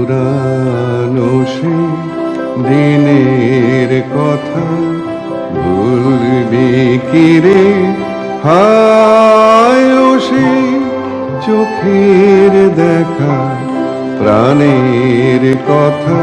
পুরানো সে দিনের কথা ভুলবি কি রে? হায় সে চোখের দেখা প্রাণের কথা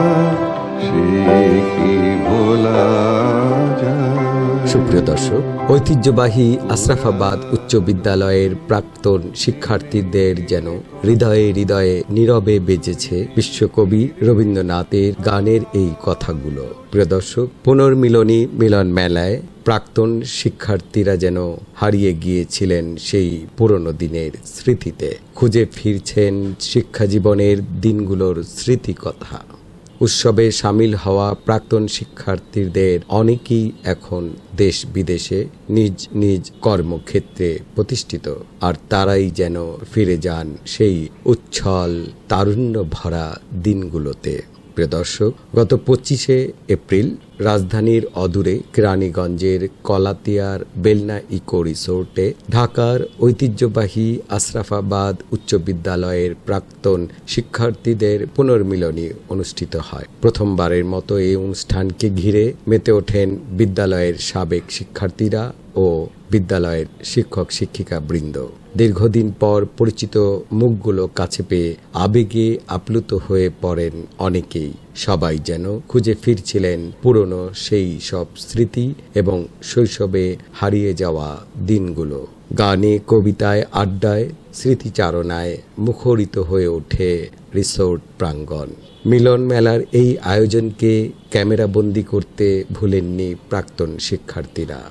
সুপ্রিয় দর্শক, ঐতিহ্যবাহী আশরাফাবাদ উচ্চ বিদ্যালয়ের প্রাক্তন শিক্ষার্থীদের যেন হৃদয়ে হৃদয়ে নীরবে বেজেছে বিশ্বকবি রবীন্দ্রনাথের গানের এই কথাগুলো। প্রিয় দর্শক, পুনর্মিলনী মিলন মেলায় প্রাক্তন শিক্ষার্থীরা যেন হারিয়ে গিয়েছিলেন সেই পুরনো দিনের স্মৃতিতে। খুঁজে ফিরছেন শিক্ষা জীবনের দিনগুলোর স্মৃতিকথা। উৎসবে সামিল হওয়া প্রাক্তন শিক্ষার্থীদের অনেকেই এখন দেশ বিদেশে নিজ নিজ কর্মক্ষেত্রে প্রতিষ্ঠিত, আর তারাই যেন ফিরে যান সেই উচ্ছল তারুণ্য ভরা দিনগুলোতে। প্রিয় দর্শক, গত পঁচিশে এপ্রিল রাজধানীর অদূরে কেরানীগঞ্জের কলাতিয়ার বেলনা ইকো রিসোর্টে ঢাকার ঐতিহ্যবাহী আশরাফাবাদ উচ্চ বিদ্যালয়ের প্রাক্তন শিক্ষার্থীদের পুনর্মিলনী অনুষ্ঠিত হয়। প্রথমবারের মতো এই অনুষ্ঠানকে ঘিরে মেতে ওঠেন বিদ্যালয়ের সাবেক শিক্ষার্থীরা ও বিদ্যালয়ের শিক্ষক শিক্ষিকা বৃন্দ দীর্ঘদিন পর পরিচিত মুখগুলো কাছে পেয়ে আবেগে আপ্লুত হয়ে পড়েন অনেকেই। সবাই যেন খুঁজে ফিরছিলেন পুরনো সেই সব স্মৃতি এবং শৈশবে হারিয়ে যাওয়া দিনগুলো। গানে, কবিতায়, আড্ডায়, স্মৃতিচারণায় মুখরিত হয়ে ওঠে রিসোর্ট প্রাঙ্গণ। মিলন মেলার এই আয়োজনকে ক্যামেরাবন্দি করতে ভুলেননি প্রাক্তন শিক্ষার্থীরা।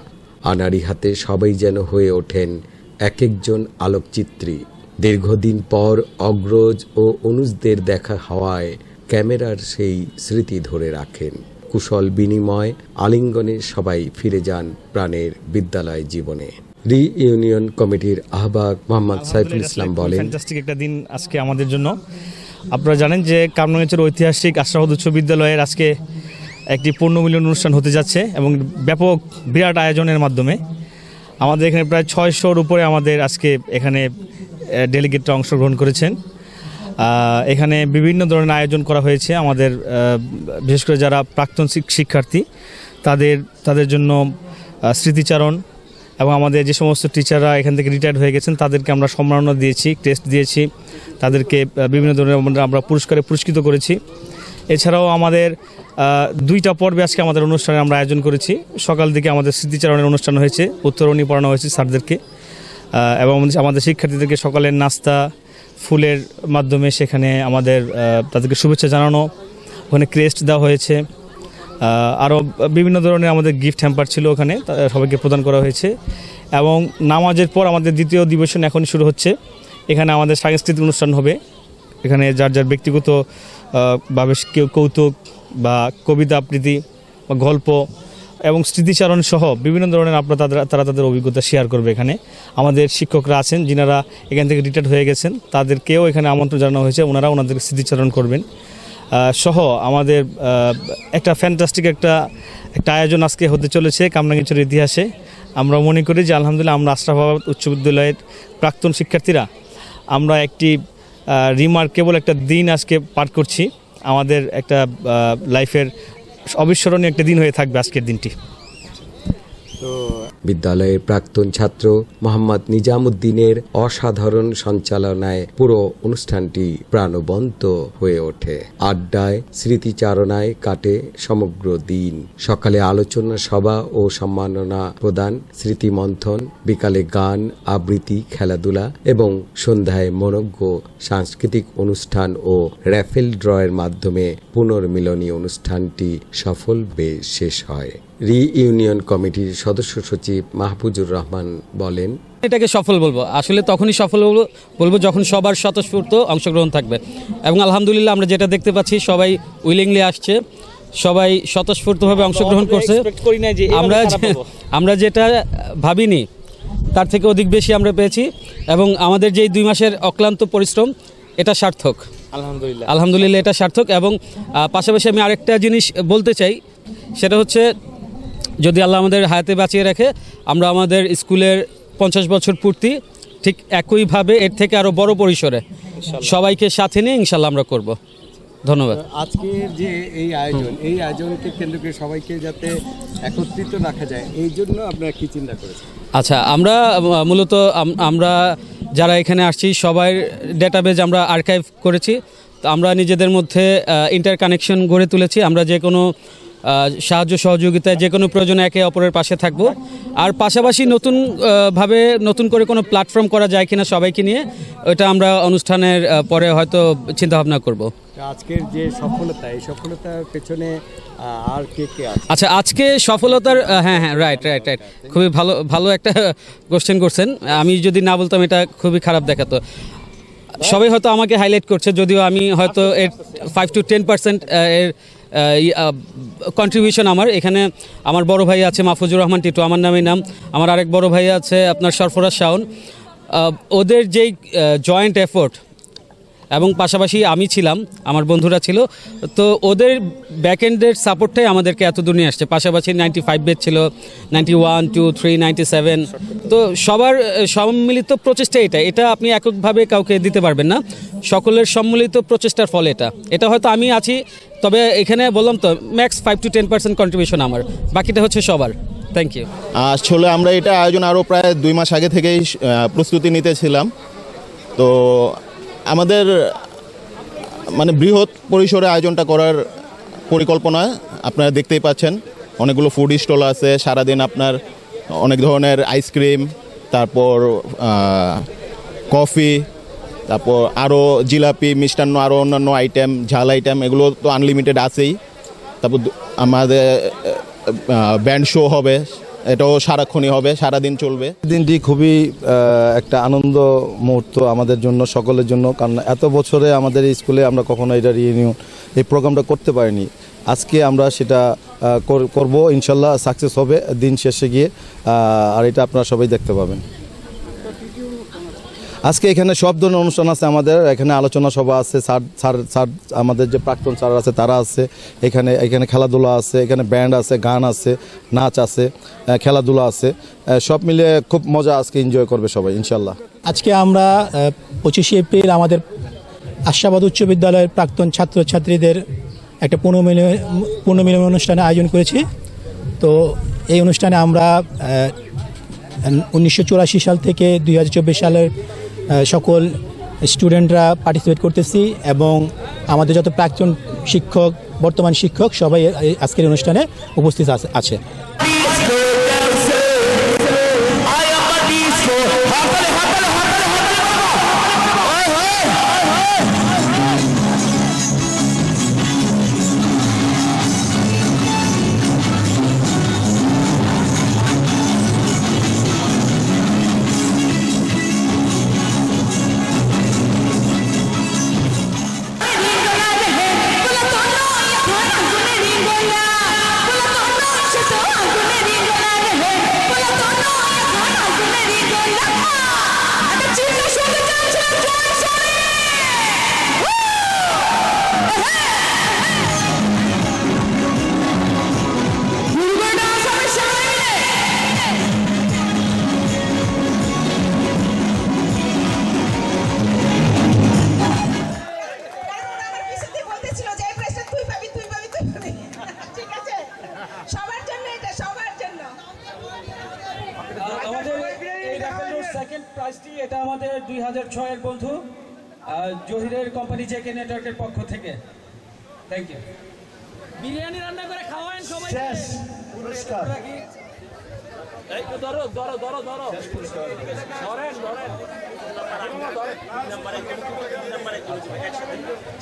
আনাড়ি হাতে সবাই যেন হয়ে ওঠেন এক একজন আলোকচিত্রী। দীর্ঘদিন পর অগ্রজ ও অনুজদের দেখা হওয়ায় ক্যামেরার সেই স্মৃতি ধরে রাখেন। কুশল বিনিময় আলিঙ্গনে সবাই ফিরে যান প্রাণের বিদ্যালয় জীবনে। রি ইউনিয়ন কমিটির আহ্বায়ক মোহাম্মদ সাইফুল ইসলাম বলেন ফ্যান্টাস্টিক একটা দিন আজকে আমাদের জন্য। আপনারা জানেন যে কামরাঙ্গের ঐতিহাসিক আশরাফদ উচ্চ বিদ্যালয়ের আজকে একটি পূর্ণ মিলন অনুষ্ঠান হতে যাচ্ছে এবং ব্যাপক বিরাট আয়োজনের মাধ্যমে আমাদের এখানে প্রায় ছয়শোর উপরে আমাদের আজকে এখানে ডেলিগেটরা অংশগ্রহণ করেছেন। এখানে বিভিন্ন ধরনের আয়োজন করা হয়েছে। আমাদের বিশেষ করে যারা প্রাক্তন শিক- শিক্ষার্থী, তাদের তাদের জন্য স্মৃতিচারণ এবং আমাদের যে সমস্ত টিচাররা এখান থেকে রিটায়ার্ড হয়ে গেছেন, তাদেরকে আমরা সম্মাননা দিয়েছি টেস্ট দিয়েছি। তাদেরকে বিভিন্ন ধরনের আমরা- পুরস্কারে পুরস্কৃত করেছি। এছাড়াও আমাদের দুইটা পর্বে আজকে আমাদের অনুষ্ঠানে আমরা আয়োজন করেছি। সকাল দিকে আমাদের স্মৃতিচারণের অনুষ্ঠান হয়েছে, উত্তরণী পড়ানো হয়েছে স্যারদেরকে। এবং আমাদের শিক্ষার্থীদেরকে সকালের নাস্তা ফুলের মাধ্যমে সেখানে আমাদের তাদেরকে শুভেচ্ছা জানানো, ওখানে ক্রেস্ট দেওয়া হয়েছে। আরও বিভিন্ন ধরনের আমাদের গিফট হ্যাম্পার ছিল ওখানে সবাইকে প্রদান করা হয়েছে। এবং নামাজের পর আমাদের দ্বিতীয় অধিবেশন এখন শুরু হচ্ছে। এখানে আমাদের সাংস্কৃতিক অনুষ্ঠান হবে। এখানে যার যার ব্যক্তিগত ভাবে কৌতুক বা কবিতা আবৃত্তি বা গল্প এবং স্মৃতিচারণ সহ বিভিন্ন ধরনের আপনারা তাদের তারা তাদের অভিজ্ঞতা শেয়ার করবে এখানে। আমাদের শিক্ষকরা আছেন, যিনারা এখান থেকে রিটায়ার্ড হয়ে গেছেন, তাদেরকেও এখানে আমন্ত্রণ জানানো হয়েছে, ওনারা ওনাদের স্মৃতিচারণ করবেন। সহ আমাদের একটা ফ্যান্টাস্টিক একটা একটা আয়োজন আজকে হতে চলেছে কামরাঙ্গীচরের ইতিহাসে। আমরা মনে করি যে আলহামদুলিল্লাহ আমরা আশরাফাবাদ উচ্চ বিদ্যালয়ের প্রাক্তন শিক্ষার্থীরা, আমরা একটি রিমার্কেবল একটা দিন আজকে পার করছি। আমাদের একটা লাইফের অবিস্মরণীয় একটা দিন হয়ে থাকবে আজকের দিনটি। বিদ্যালয়ের প্রাক্তন ছাত্র মোহাম্মদ নিজামুদ্দিনের অসাধারণ সঞ্চালনায় পুরো অনুষ্ঠানটি প্রাণবন্ত হয়ে ওঠে। আড্ডায়, স্মৃতিচারণায় কাটে সমগ্র দিন। সকালে আলোচনা সভা ও সম্মাননা প্রদান, স্মৃতিমন্থন, বিকালে গান, আবৃত্তি, খেলাধুলা এবং সন্ধ্যায় মনজ্ঞ সাংস্কৃতিক অনুষ্ঠান ও র্যাফেল ড্রয়ের মাধ্যমে পুনর্মিলনী অনুষ্ঠানটি সফল বেশ শেষ হয়। রি ইউনিয়ন কমিটির সদস্য সচিব মাহফুজুর রহমান বলেন এটাকে সফল বলব। আসলে তখনই সফল বলব বলব যখন সবার স্বতঃস্ফূর্ত অংশগ্রহণ থাকবে। এবং আলহামদুলিল্লাহ আমরা যেটা দেখতে পাচ্ছি সবাই উইলিংলি আসছে সবাই স্বতঃস্ফূর্তভাবে অংশগ্রহণ করছে। আমরা আমরা যেটা ভাবিনি তার থেকে অধিক বেশি আমরা পেয়েছি। এবং আমাদের যে দুই মাসের অক্লান্ত পরিশ্রম এটা সার্থক। আলহামদুলিল্লাহ। আলহামদুলিল্লাহ এটা সার্থক। এবং পাশাপাশি আমি আরেকটা জিনিস বলতে চাই সেটা হচ্ছে যদি আল্লাহ আমাদের হায়াতে বাঁচিয়ে রাখে আমরা আমাদের স্কুলের পঞ্চাশ বছর পূর্তি ঠিক একইভাবে এর থেকে আরও বড় পরিসরে সবাইকে সাথে নিয়ে ইনশাল্লাহ আমরা করব। ধন্যবাদ। আজকের যে এই আয়োজন এই আয়োজনকে কেন্দ্র করে সবাইকে যাতে একত্রিত রাখা যায় এই জন্য আপনারা কি চিন্তা করেছেন? আচ্ছা আমরা মূলত আমরা যারা এখানে আসছি সবাই ডেটাবেজ আমরা আর্কাইভ করেছি। তো আমরা নিজেদের মধ্যে ইন্টার কানেকশন গড়ে তুলেছি। আমরা যে কোনো সাহায্য সহযোগিতায় যে কোনো প্রয়োজনে একে অপরের পাশে থাকব। আর পাশাপাশি নতুন ভাবে নতুন করে কোনো প্ল্যাটফর্ম করা যায় কিনা সবাইকে নিয়ে ওটা আমরা অনুষ্ঠানের পরে হয়তো চিন্তাভাবনা করব। আজকের যে সফলতা এই সফলতার পেছনে আর কে কে আছে? আচ্ছা আজকে সফলতার হ্যাঁ হ্যাঁ রাইট রাইট রাইট খুবই ভালো ভালো একটা কোশ্চেন করছেন। আমি যদি না বলতাম এটা খুবই খারাপ দেখাতো। সবাই হয়তো আমাকে হাইলাইট করছে যদিও আমি হয়তো এর ফাইভ টু টেন পার্সেন্ট এর কন্ট্রিবিউশন আমার। এখানে আমার বড় ভাই আছে মাহফুজুর রহমান টিটু, আমার নামে নাম। আমার আরেক বড় ভাই আছে আপনার সরফরাজ শাওন। ওদের যেই জয়েন্ট এফোর্ট এবং পাশাপাশি আমি ছিলাম, আমার বন্ধুরা ছিল। তো ওদের ব্যাকএন্ডের সাপোর্টটাই আমাদেরকে এত দূর নিয়ে আসছে। পাশাপাশি নাইনটি ফাইভ বেড ছিল ninety one two three ninety seven তো সবার সম্মিলিত প্রচেষ্টা এটা। এটা আপনি এককভাবে কাউকে দিতে পারবেন না। সকলের সম্মিলিত প্রচেষ্টার ফলে এটা। এটা হয়তো আমি আছি, তবে এখানে বললাম তো max five to ten percent contribution আমার। বাকিটা হচ্ছে সবার। থ্যাংক ইউ আসলে আমরা এটা আয়োজন আরও প্রায় দুই মাস আগে থেকেই প্রস্তুতি নিতেছিলাম। তো আমাদের মানে বৃহৎ পরিসরে আয়োজনটা করার পরিকল্পনা আপনারা দেখতেই পাচ্ছেন। অনেকগুলো ফুড স্টল আছে, সারাদিন আপনার অনেক ধরনের আইসক্রিম তারপর কফি তারপর আরও জিলাপি মিষ্টান্ন আরও অন্যান্য আইটেম ঝাল আইটেম এগুলো তো আনলিমিটেড আছেই। তারপর আমাদের ব্যান্ড শো হবে। এটাও সারাক্ষণই হবে, সারাদিন চলবে। দিনটি খুবই একটা আনন্দ মুহূর্ত আমাদের জন্য, সকলের জন্য, কারণ এত বছরে আমাদের স্কুলে আমরা কখনো এটা রিইউনিয়ন এই প্রোগ্রামটা করতে পারিনি। আজকে আমরা সেটা কর- করব, ইনশাল্লাহ সাকসেস হবে দিন শেষে গিয়ে আর এটা আপনারা সবাই দেখতে পাবেন। আজকে এখানে সব ধরনের অনুষ্ঠান আছে আমাদের, এখানে আলোচনা সভা আছে, স্যার স্যার স্যার, আমাদের যে প্রাক্তন স্যার আছে, তারা আছে। এখানে এখানে খেলাধুলা আছে, এখানে ব্যান্ড আছে, গান আছে, নাচ আছে খেলাধুলা আছে। সব মিলিয়ে খুব মজা আজকে এনজয় করবে সবাই ইনশাল্লাহ আজকে আমরা পঁচিশে এপ্রিল আমাদের আশাবাদ উচ্চ বিদ্যালয়ের প্রাক্তন ছাত্রছাত্রীদের একটা পুনর্মিলন পুনর্মিলন অনুষ্ঠানে আয়োজন করেছি। তো এই অনুষ্ঠানে আমরা উনিশশো চুরাশি সাল থেকে দুই হাজার চব্বিশ সালের সকল স্টুডেন্টরা পার্টিসিপেট করতেছি এবং আমাদের যত প্রাক্তন শিক্ষক, বর্তমান শিক্ষক সবাই আজকের অনুষ্ঠানে উপস্থিত আছে- আছে। ছয়ের বন্ধু জহিরের কোম্পানি জেকে নেটওয়ার্কের পক্ষ থেকে। থ্যাংক ইউ বিরিয়ানি রান্না করে খাওয়ান সবাই শেষ পুরস্কার। ধরো ধরো ধরো ধরো।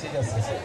ঠিক আছে।